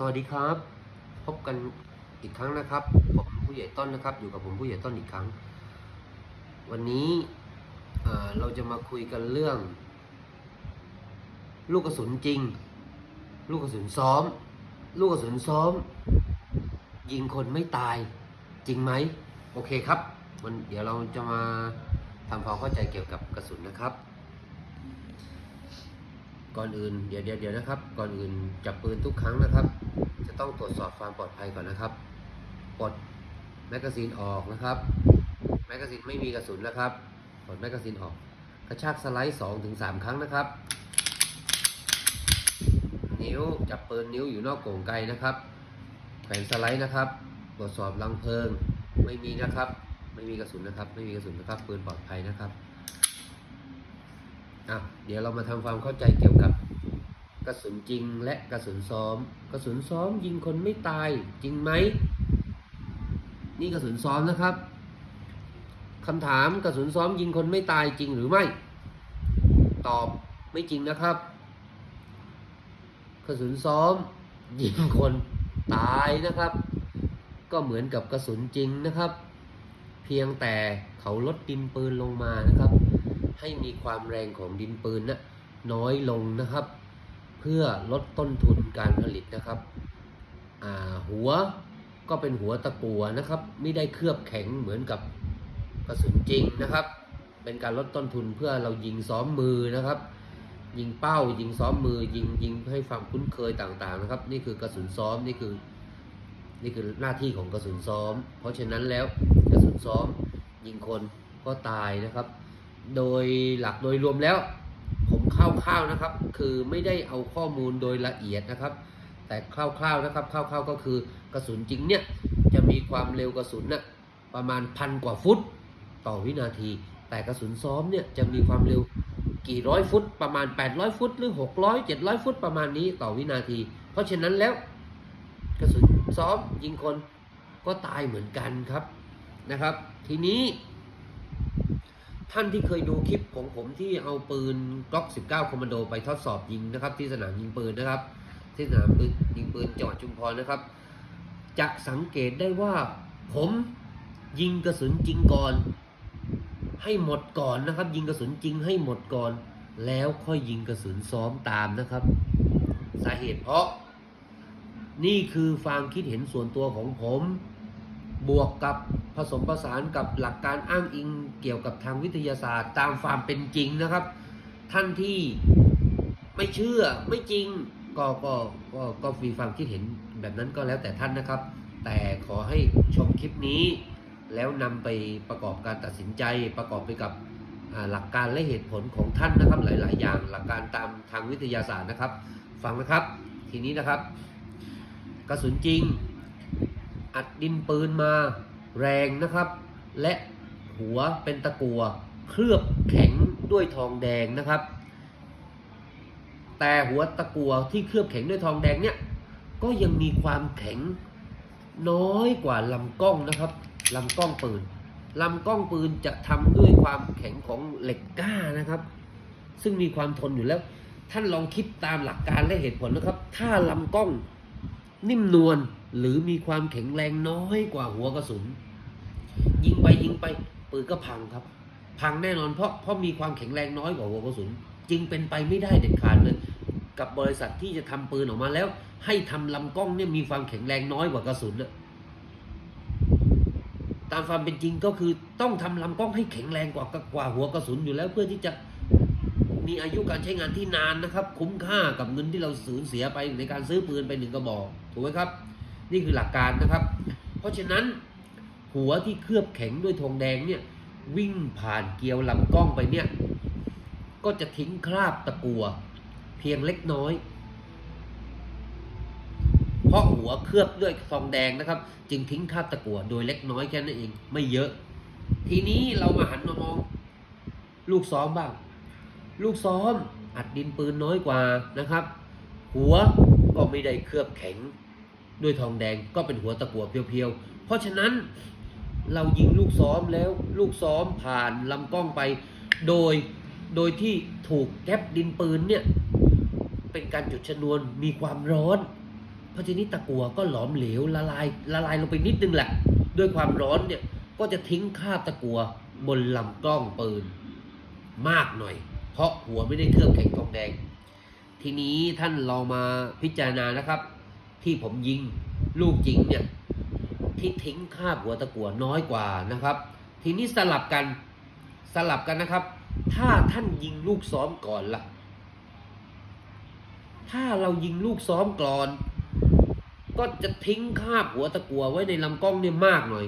สวัสดีครับ พบกันอีกครั้งนะครับ ผมผู้ใหญ่ต้นนะครับ อยู่กับผมผู้ใหญ่ต้นอีกครั้ง วันนี้เราจะมาคุยกันเรื่อง ลูกกระสุนจริง ลูกกระสุนซ้อม ลูกกระสุนซ้อม ยิงคนไม่ตายจริงไหมโอเคครับวันเดี๋ยวเราจะมาทำความเข้าใจเกี่ยวกับกระสุนนะครับ ก่อนอื่นเดี๋ยวเดี๋ยวเดี๋ยวนะครับ ก่อนอื่นจับปืนทุกครั้งนะครับ จะต้องตรวจสอบความปลอดภัยก่อนนะครับปลดแมกกาซีนออกนะครับ แมกกาซีนไม่มีกระสุนนะครับปลดแมกกาซีนออก กระชากสไลด์2อถึงสครั้งนะครับ นิ้วจับปืนนิ้วอยู่นอกโก่งไกลนะครับแขวนสไลด์นะครับตรวจสอบรังเพลิงไม่มีนะครับ ไม่มีกระสุนนะครับ ไม่มีกระสุนนะครับปืนปลอดภัยนะครับ อะเดี๋ยวเรามาทำความเข้าใจเกี่ยวกับกระสุนจริงและกระสุนซ้อม กระสุนซ้อมยิงคนไม่ตายจริงไหม นี่กระสุนซ้อมนะครับคำถามกระสุนซ้อมยิงคนไม่ตายจริงหรือไม่ ตอบไม่จริงนะครับ กระสุนซ้อมยิงคนตายนะครับ ก็เหมือนกับกระสุนจริงนะครับ เพียงแต่เขาลดดินปืนลงมานะครับ ให้มีความแรงของดินปืนนะน้อยลงนะครับ เพื่อลดต้นทุนการผลิตนะครับหัวก็เป็นหัวตะกัวนะครับ ไม่ได้เคลือบแข็งเหมือนกับกระสุนจริงนะครับ เป็นการลดต้นทุนเพื่อเรายิงซ้อมมือนะครับ ยิงเป้ายิงซ้อมมือ ยิงยิงให้ความคุ้นเคยต่างๆนะครับ นี่คือกระสุนซ้อมนี่คือนี่คือหน้าที่ของกระสุนซ้อม เพราะฉะนั้นแล้วกระสุนซ้อมยิงคนก็ตายนะครับ โดยหลักโดยรวมแล้ว ผมคร่าวๆนะครับ คือไม่ได้เอาข้อมูลโดยละเอียดนะครับ แต่คร่าวๆนะครับคร่าวๆก็คือกระสุนจริงเนี่ยจะมีความเร็วกระสุนน่ะประมาณพันกว่าฟุตต่อวินาที แต่กระสุนซ้อมเนี่ยจะมีความเร็วกี่ร้อยฟุต ประมาณ 800 ฟุต หรือ 600 700 ฟุตประมาณนี้ต่อวินาที เพราะฉะนั้นแล้วกระสุนซ้อมยิงคนก็ตายเหมือนกันครับนะครับ ทีนี้ ท่านที่เคยดูคลิปของผมที่เอาปืนกล็อก 19 คอมมานโดไปทดสอบยิงนะครับ ที่สนามยิงปืนนะครับ ที่สนามปืนยิงปืนจังหวัดชุมพรนะครับ จะสังเกตได้ว่าผมยิงกระสุนจริงก่อน ให้หมดก่อนนะครับ ยิงกระสุนจริงให้หมดก่อน แล้วค่อยยิงกระสุนซ้อมตามนะครับ สาเหตุเพราะ นี่คือความคิดเห็นส่วนตัวของผม บวกกับผสมผสานกับหลักการอ้างอิงเกี่ยวกับทางวิทยาศาสตร์ตามความเป็นจริงนะครับ ท่านที่ไม่เชื่อไม่จริงก็ก็ก็ก็มีความคิดเห็นแบบนั้นก็แล้วแต่ท่านนะครับ แต่ขอให้ชมคลิปนี้ แล้วนำไปประกอบการตัดสินใจประกอบไปกับหลักการและเหตุผลของท่านนะครับหลาย ๆ อย่างหลักการตามทางวิทยาศาสตร์นะครับ ฟังนะครับ ทีนี้นะครับ กระสุนจริง อัดดินปืนมาแรงนะครับ และหัวเป็นตะกัว เคลือบแข็งด้วยทองแดงนะครับ แต่หัวตะกัวที่เคลือบแข็งด้วยทองแดงเนี่ยก็ยังมีความแข็งน้อยกว่าลำกล้องนะครับลำกล้องปืนลำกล้องปืนจะทำด้วยความแข็งของเหล็กกล้านะครับ ซึ่งมีความทนอยู่แล้ว ท่านลองคิดตามหลักการและเหตุผลนะครับ ถ้าลำกล้องนิ่มนวล หรือมีความแข็งแรงน้อยกว่าหัวกระสุน ยิงไปยิงไปปืนก็พังครับ พังแน่นอนเพราะเพราะมีความแข็งแรงน้อยกว่าหัวกระสุน จึงเป็นไปไม่ได้เด็ดขาดเลยกับบริษัทที่จะทำปืนออกมาแล้ว ให้ทำลำกล้องเนี่ยมีความแข็งแรงน้อยกว่ากระสุนตามความเป็นจริงก็คือต้องทำลำกล้องให้แข็งแรงกว่ากว่าหัวกระสุนอยู่แล้วเพื่อที่จะมีอายุการใช้งานที่นานนะครับ คุ้มค่ากับเงินที่เราสูญเสียไปในการซื้อปืนไปหนึ่งกระบอกถูกไหมครับ นี่คือหลักการนะครับ เพราะฉะนั้นหัวที่เคลือบแข็งด้วยทองแดงเนี่ยวิ่งผ่านเกลียวลำกล้องไปเนี่ยก็จะทิ้งคราบตะกัวเพียงเล็กน้อย เพราะหัวเคลือบด้วยทองแดงนะครับ จึงทิ้งคราบตะกัวโดยเล็กน้อยแค่นั้นเองไม่เยอะ ทีนี้เรามาหันมามองลูกซ้อมบ้าง ลูกซ้อมอัดดินปืนน้อยกว่านะครับ หัวก็ไม่ได้เคลือบแข็ง ด้วยทองแดงก็เป็นหัวตะกั่วเพียวๆ เพราะฉะนั้นเรายิงลูกซ้อมแล้วลูกซ้อมผ่านลำกล้องไป โดยโดยที่ถูกแก๊ปดินปืนเนี่ย เป็นการจุดชนวนมีความร้อน เพราะฉะนี้ตะกัวก็หลอมเหลวละลายละลายลงไปนิดนึงแหละ ด้วยความร้อนเนี่ยก็จะทิ้งคราบตะกัวบนลำกล้องปืนมากหน่อย เพราะหัวไม่ได้เคลือบแข็งทองแดง ทีนี้ท่านลองมาพิจารณานะครับ ที่ผมยิงลูกจริงเนี่ยที่ทิ้งคาบหัวตะกัวน้อยกว่านะครับ ทีนี้สลับกันสลับกันนะครับ ถ้าท่านยิงลูกซ้อมก่อนล่ะ ถ้าเรายิงลูกซ้อมก่อน ก็จะทิ้งคาบหัวตะกัวไว้ในลำกล้องเนี่ยมากหน่อย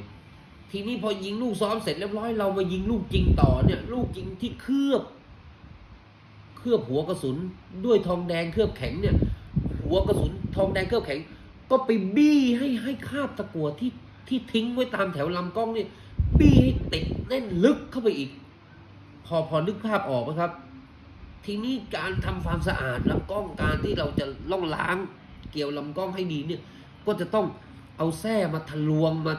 ทีนี้พอยิงลูกซ้อมเสร็จเรียบร้อยเรามายิงลูกจริงต่อเนี่ยลูกจริงที่เคลือบ เคลือบหัวกระสุนด้วยทองแดงเคลือบแข็งเนี่ย หัวกระสุนทองแดงเคลือบแข็ง ก็ไปบี้ให้ให้คราบตะกัวที่ที่ทิ้งไว้ตามแถวลำกล้องนี่บี้ให้ติดแน่นลึกเข้าไปอีก พอพอนึกภาพออกไหมครับ ทีนี้การทำความสะอาดลำกล้องการที่เราจะล่องล้างเกี่ยวลำกล้องให้ดีเนี่ย ก็จะต้องเอาแส้มาทะลวงมา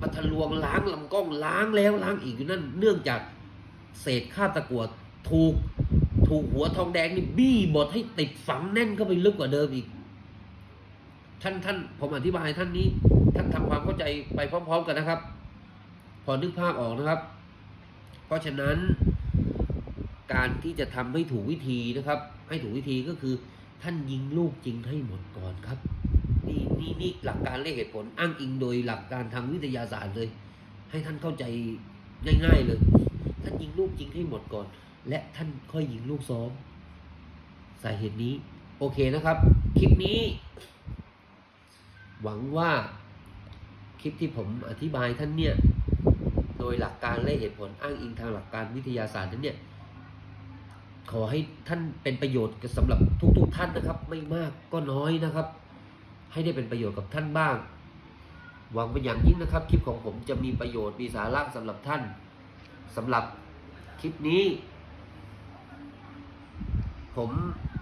มาทะลวงล้างลำกล้องล้างแล้วล้างอีกอยู่นั่น เนื่องจากเศษคราบตะกัวถูก ถูกหัวทองแดงนี่บี้บดให้ติดฝังแน่นเข้าไปลึกกว่าเดิมอีก ท่านท่านผมอธิบายท่านนี้ ท่านทำความเข้าใจไปพร้อม ๆ กันนะครับ พอนึกภาพออกนะครับ เพราะฉะนั้น การที่จะทำให้ถูกวิธีนะครับ ให้ถูกวิธีก็คือ ท่านยิงลูกจริงให้หมดก่อนครับนี่นี่นี่หลักการและเหตุผลอ้างอิงโดยหลักการทางวิทยาศาสตร์เลย ให้ท่านเข้าใจง่าย ๆเลย ท่านยิงลูกจริงให้หมดก่อน และท่านค่อยยิงลูกซ้อม สาเหตุนี้ โอเคนะครับ คลิปนี้ หวังว่าคลิปที่ผมอธิบายท่านเนี่ย โดยหลักการและเหตุผลอ้างอิงทางหลักการวิทยาศาสตร์นั้นเนี่ย ขอให้ท่านเป็นประโยชน์สำหรับทุก ๆ ท่านนะครับ ไม่มากก็น้อยนะครับ ให้ได้เป็นประโยชน์กับท่านบ้าง หวังเป็นอย่างยิ่งนะครับ คลิปของผมจะมีประโยชน์มีสาระสำหรับท่านสำหรับคลิปนี้ ผม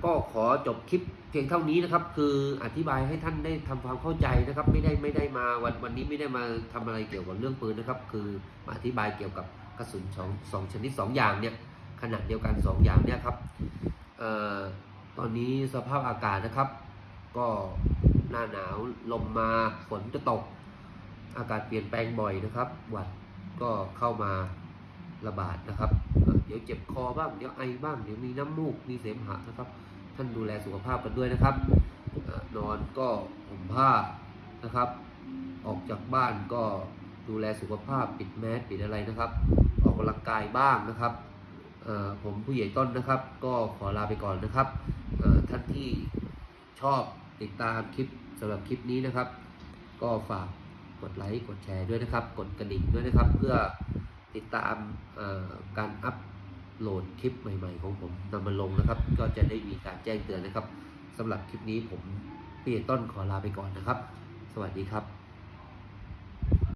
ก็ขอจบคลิปเพียงเท่านี้นะครับ คืออธิบายให้ท่านได้ทำความเข้าใจนะครับ ไม่ได้ไม่ได้มาวันวันนี้ไม่ได้มาทำอะไรเกี่ยวกับเรื่องปืนนะครับ คือมาอธิบายเกี่ยวกับกระสุนสองสองชนิดสองอย่างเนี่ยขนาดเดียวกันสองอย่างเนี่ยครับเอ่อตอนนี้สภาพอากาศนะครับ ก็หน้าหนาวลมมาฝนจะตก อากาศเปลี่ยนแปลงบ่อยนะครับ หวัดก็เข้ามา ระบาดนะครับ เดี๋ยวเจ็บคอบ้าง เดี๋ยวไอบ้าง เดี๋ยวมีน้ำมูก มีเสมหะนะครับ ท่านดูแลสุขภาพกันด้วยนะครับ นอนก็ห่มผ้านะครับ ออกจากบ้านก็ดูแลสุขภาพปิดแมสปิดอะไรนะครับ ออกกำลังกายบ้างนะครับผมผู้ใหญ่ต้นนะครับ ก็ขอลาไปก่อนนะครับท่านที่ชอบติดตามคลิปสำหรับคลิปนี้นะครับ ก็ฝากกดไลค์กดแชร์ด้วยนะครับ กดกระดิ่งด้วยนะครับ เพื่อ ติดตามการอัพโหลดคลิปใหม่ ๆ ของผมนำมาลงนะครับ ก็จะได้มีการแจ้งเตือนนะครับสำหรับคลิปนี้ผมพี่ต้นขอลาไปก่อนนะครับ สวัสดีครับ